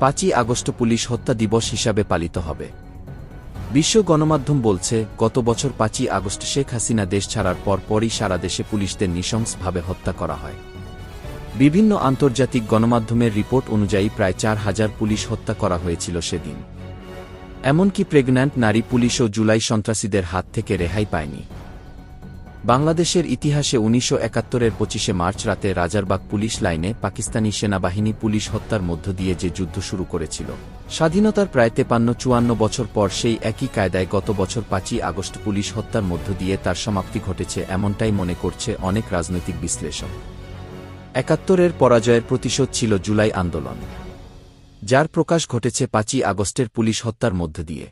পাঁচই August police হত্যা দিবস হিসাবে পালিত হবে। বিশ্ব গণমাধ্যম বলছে, গত বছর পাঁচই আগস্ট শেখ হাসিনা দেশ ছাড়ার পর পরই সারা দেশে পুলিশদের নৃশংসভাবে হত্যা করা হয়। বিভিন্ন আন্তর্জাতিক গণমাধ্যমের রিপোর্ট অনুযায়ী প্রায় চার হাজার পুলিশ হত্যা করা হয়েছিল সেদিন। এমনকি প্রেগন্যান্ট নারী পুলিশও জুলাই সন্ত্রাসীদের হাত থেকে রেহাই পায়নি। বাংলাদেশের ইতিহাসে উনিশশো একাত্তরের পঁচিশে মার্চ রাতে রাজারবাগ পুলিশ লাইনে পাকিস্তানি সেনাবাহিনী পুলিশ হত্যার মধ্য দিয়ে যে যুদ্ধ শুরু করেছিল, স্বাধীনতার প্রায় তেপান্ন চুয়ান্ন বছর পর সেই একই কায়দায় গত বছর পাঁচই আগস্ট পুলিশ হত্যার মধ্য দিয়ে তার সমাপ্তি ঘটেছে এমনটাই মনে করছে অনেক রাজনৈতিক বিশ্লেষক। একাত্তরের পরাজয়ের প্রতিশোধ ছিল জুলাই আন্দোলন, যার প্রকাশ ঘটেছে পাঁচই আগস্টের পুলিশ হত্যার মধ্য দিয়ে।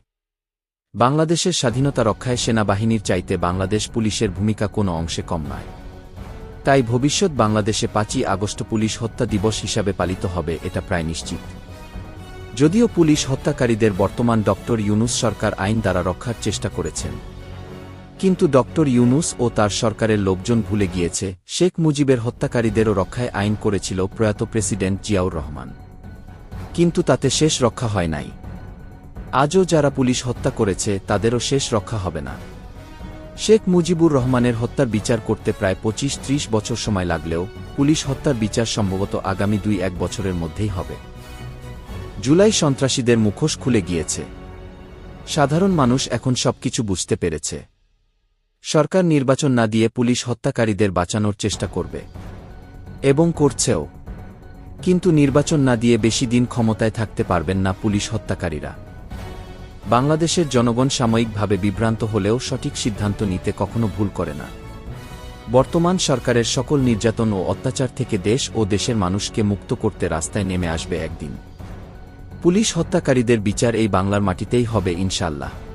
বাংলাদেশের স্বাধীনতা রক্ষায় সেনাবাহিনীর চাইতে বাংলাদেশ পুলিশের ভূমিকা কোনো অংশে কম নয়। তাই ভবিষ্যৎ বাংলাদেশে পাঁচই আগস্ট পুলিশ হত্যা দিবস হিসাবে পালিত হবে এটা প্রায় নিশ্চিত। যদিও পুলিশ হত্যাকারীদের বর্তমান ডক্টর ইউনুস সরকার আইন দ্বারা রক্ষার চেষ্টা করেছেন। কিন্তু ডক্টর ইউনুস ও তার সরকারের লোকজন ভুলে গিয়েছে, শেখ মুজিবের হত্যাকারীদেরও রক্ষায় আইন করেছিল প্রয়াত প্রেসিডেন্ট জিয়াউর রহমান। কিন্তু তাতে শেষ রক্ষা হয় নাই। আজও যারা পুলিশ হত্যা করেছে, তাদেরও শেষ রক্ষা হবে না। শেখ মুজিবুর রহমানের হত্যার বিচার করতে প্রায় পঁচিশ ত্রিশ বছর সময় লাগলেও পুলিশ হত্যার বিচার সম্ভবত আগামী দুই এক বছরের মধ্যেই হবে। জুলাই সন্ত্রাসীদের মুখোশ খুলে গিয়েছে। সাধারণ মানুষ এখন সবকিছু বুঝতে পেরেছে। সরকার নির্বাচন না দিয়ে পুলিশ হত্যাকারীদের বাঁচানোর চেষ্টা করবে। এবং করছেও। কিন্তু নির্বাচন না দিয়ে বেশি দিন ক্ষমতায় থাকতে পারবেন না পুলিশ হত্যাকারীরা। বাংলাদেশের জনগণ সাময়িকভাবে বিভ্রান্ত হলেও সঠিক সিদ্ধান্ত নিতে কখনো ভুল করে না। বর্তমান সরকারের সকল নির্যাতন ও অত্যাচার থেকে দেশ ও দেশের মানুষকে মুক্ত করতে রাস্তায় নেমে আসবে একদিন। পুলিশ হত্যাকারীদের বিচার এই বাংলার মাটিতেই হবে ইনশাল্লাহ